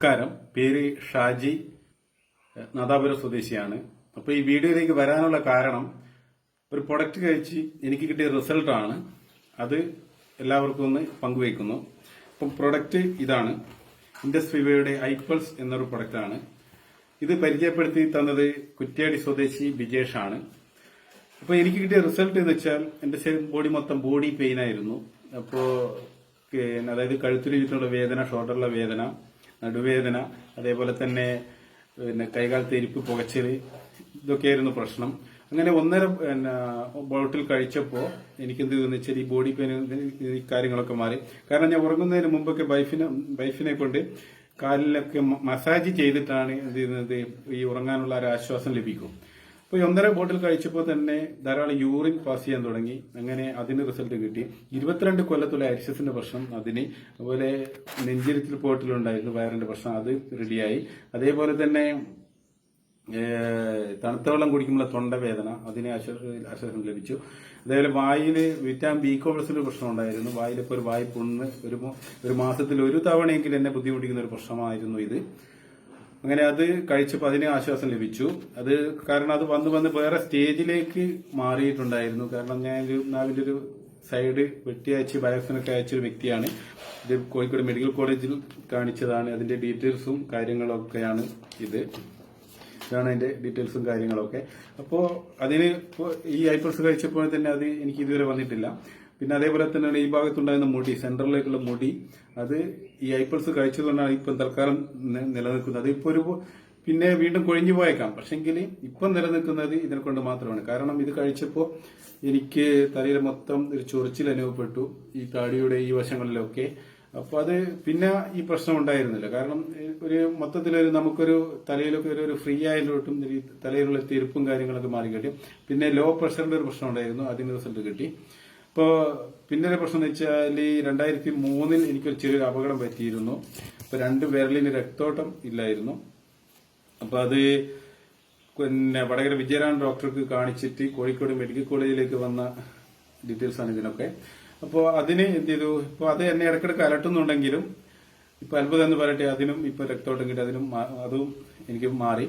നമസ്കാരം. പേര് ഷാജി. നാദാപുരം സ്വദേശിയാണ്. അപ്പോൾ ഈ വീഡിയോയിലേക്ക് വരാനുള്ള കാരണം ഒരു പ്രൊഡക്റ്റ് കഴിച്ച് എനിക്ക് കിട്ടിയ റിസൾട്ടാണ് അത് എല്ലാവർക്കും ഒന്ന് പങ്കുവയ്ക്കുന്നു. അപ്പം പ്രൊഡക്റ്റ് ഇതാണ്. ഇൻഡസ് ഫിവയുടെ ഐപ്പൾസ് എന്നൊരു പ്രൊഡക്റ്റാണ് ഇത് പരിചയപ്പെടുത്തി തന്നത് കുറ്റ്യാടി സ്വദേശി ബിജേഷ് ആണ് അപ്പോൾ എനിക്ക് കിട്ടിയ റിസൾട്ട് എന്ന് വെച്ചാൽ എന്റെ ബോഡി മൊത്തം ബോഡി പെയിൻ ആയിരുന്നു. അപ്പോൾ അതായത് കഴുത്തിൽ ചുറ്റുമുള്ള വേദന ഷോൾഡറിലെ വേദന നടുവേദന അതേപോലെ തന്നെ പിന്നെ കൈകാൽ തെരിപ്പ് പുകച്ചൽ ഇതൊക്കെയായിരുന്നു പ്രശ്നം. അങ്ങനെ ഒന്നര ബോട്ടിൽ കഴിച്ചപ്പോൾ എനിക്ക് എന്ത് ചെയ്തെന്ന് വെച്ചാൽ ഈ ബോഡി പെയിൻ ഈ കാര്യങ്ങളൊക്കെ മാറി. കാരണം ഞാൻ ഉറങ്ങുന്നതിന് മുമ്പൊക്കെ വൈഫിനെ വൈഫിനെ കൊണ്ട് കാലിലൊക്കെ മസാജ് ചെയ്തിട്ടാണ് എന്ത് ചെയ്യുന്നത് ഈ ഉറങ്ങാനുള്ള ഒരു ആശ്വാസം ലഭിക്കും. അപ്പോൾ ഒന്നര ബോട്ടിൽ കഴിച്ചപ്പോൾ തന്നെ ധാരാളം യൂറിൻ പാസ് ചെയ്യാൻ തുടങ്ങി. അങ്ങനെ അതിന് റിസൾട്ട് കിട്ടി. ഇരുപത്തിരണ്ട് കൊല്ലത്തുള്ള അരിശസിന്റെ പ്രശ്നം അതിന്. അതുപോലെ നെഞ്ചിരിച്ചിൽ പോട്ടിലുണ്ടായിരുന്നു വയറിന്റെ പ്രശ്നം അത് റെഡിയായി അതേപോലെ തന്നെ തണുത്ത വെള്ളം കുടിക്കുമ്പോൾ തൊണ്ടവേദന അതിന് ആശ്വാ- ആശ്വാസം ലഭിച്ചു. അതേപോലെ വായിൽ വിറ്റാമിൻ ബി കോംപ്ലക്സിന്റെ പ്രശ്നം ഉണ്ടായിരുന്നു. വായിലിപ്പോൾ ഒരു വായി പുണ്ണ് ഒരു ഒരു മാസത്തിൽ ഒരു തവണയെങ്കിലും എന്നെ ബുദ്ധിമുട്ടിക്കുന്ന ഒരു പ്രശ്നമായിരുന്നു ഇത്. അങ്ങനെ അത് കഴിച്ചപ്പോൾ അതിന് ആശ്വാസം ലഭിച്ചു. അത് കാരണം അത് വന്ന് വന്ന് വേറെ സ്റ്റേജിലേക്ക് മാറിയിട്ടുണ്ടായിരുന്നു. കാരണം ഞാൻ ഒരു നാവിന്റെ ഒരു സൈഡ് വെട്ടിയയച്ച് ബയോസിനൊക്കെ അയച്ചൊരു വ്യക്തിയാണ്. ഇത് കോഴിക്കോട് മെഡിക്കൽ കോളേജിൽ കാണിച്ചതാണ്. അതിന്റെ ഡീറ്റെയിൽസും കാര്യങ്ങളൊക്കെയാണ് ഇത്. ഇതാണ് അതിന്റെ ഡീറ്റെയിൽസും കാര്യങ്ങളൊക്കെ. അപ്പോൾ അതിന് ഈ ഐപ്പിൾസ് കഴിച്ചപ്പോൾ തന്നെ അത് എനിക്ക് ഇതുവരെ വന്നിട്ടില്ല. പിന്നെ അതേപോലെ തന്നെയാണ് ഈ ഭാഗത്തുണ്ടായിരുന്ന മുടി സെന്ററിലേക്കുള്ള മുടി അത് ഈ ഐപ്പിൾസ് കഴിച്ചതുകൊണ്ടാണ് ഇപ്പം തൽക്കാലം നിലനിൽക്കുന്നത്. അതിപ്പോ ഒരു പിന്നെ വീണ്ടും കൊഴിഞ്ഞു പോയേക്കാം. പക്ഷെങ്കിൽ ഇപ്പം നിലനിൽക്കുന്നത് ഇതിനെ കൊണ്ട് മാത്രമാണ്. കാരണം ഇത് കഴിച്ചപ്പോൾ എനിക്ക് തലയിൽ മൊത്തം ഒരു ചൊറിച്ചിൽ അനുഭവപ്പെട്ടു ഈ താടിയുടെ ഈ വശങ്ങളിലൊക്കെ. അപ്പോൾ അത് പിന്നെ ഈ പ്രശ്നം ഉണ്ടായിരുന്നില്ല. കാരണം ഒരു മൊത്തത്തിലൊരു നമുക്കൊരു തലയിലൊക്കെ ഒരു- ഒരു ഫ്രീ ആയതിലോട്ടും ഈ തലയിലുള്ള തിരുപ്പും കാര്യങ്ങളൊക്കെ മാറി കിട്ടി പിന്നെ ലോ പ്രഷറിന്റെ ഒരു പ്രശ്നം ഉണ്ടായിരുന്നു. അതിന് റിസൾട്ട് കിട്ടി. ഇപ്പോ പിന്നെ ഒരു പ്രശ്നം എന്ന് വെച്ചാൽ രണ്ടായിരത്തി മൂന്നിൽ എനിക്കൊരു ചെറിയൊരു അപകടം പറ്റിയിരുന്നു. അപ്പൊ രണ്ട് വിരലിന് രക്തോട്ടം ഇല്ലായിരുന്നു. അപ്പോൾ അത് പിന്നെ വടകര വിജയരാൻ ഡോക്ടർക്ക് കാണിച്ചിട്ട് കോഴിക്കോട് മെഡിക്കൽ കോളേജിലേക്ക് വന്ന ഡീറ്റെയിൽസ് ആണ് ഇതിനൊക്കെ. അപ്പോൾ അതിന് എന്ത് ചെയ്തു? ഇപ്പോൾ അത് എന്നെ ഇടയ്ക്കിടയ്ക്ക് അലട്ടുന്നുണ്ടെങ്കിലും ഇപ്പൊ അത്ഭുതം എന്ന് പറയട്ടെ അതിനും ഇപ്പൊ രക്തോട്ടം കിട്ടി അതിനും അതും എനിക്ക് മാറി.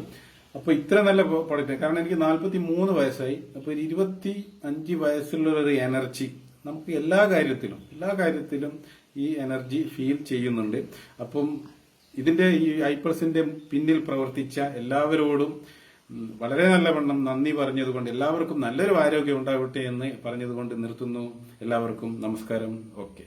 അപ്പൊ ഇത്ര നല്ല പ്രൊഡക്റ്റ് കാരണം എനിക്ക് നാല്പത്തി മൂന്ന് വയസ്സായി. അപ്പൊ ഒരു ഇരുപത്തി അഞ്ച് വയസ്സുള്ള ഒരു എനർജി. നമുക്ക് എല്ലാ കാര്യത്തിലും എല്ലാ കാര്യത്തിലും ഈ എനർജി ഫീൽ ചെയ്യുന്നുണ്ട്. അപ്പം ഇതിന്റെ ഈ ഐപ്പൾസിന്റെ പിന്നിൽ പ്രവർത്തിച്ച എല്ലാവരോടും വളരെ നല്ലവണ്ണം നന്ദി പറഞ്ഞതുകൊണ്ട് എല്ലാവർക്കും നല്ലൊരു ആരോഗ്യം ഉണ്ടാവട്ടെ എന്ന് പറഞ്ഞതുകൊണ്ട് നിർത്തുന്നു. എല്ലാവർക്കും നമസ്കാരം. ഓക്കെ.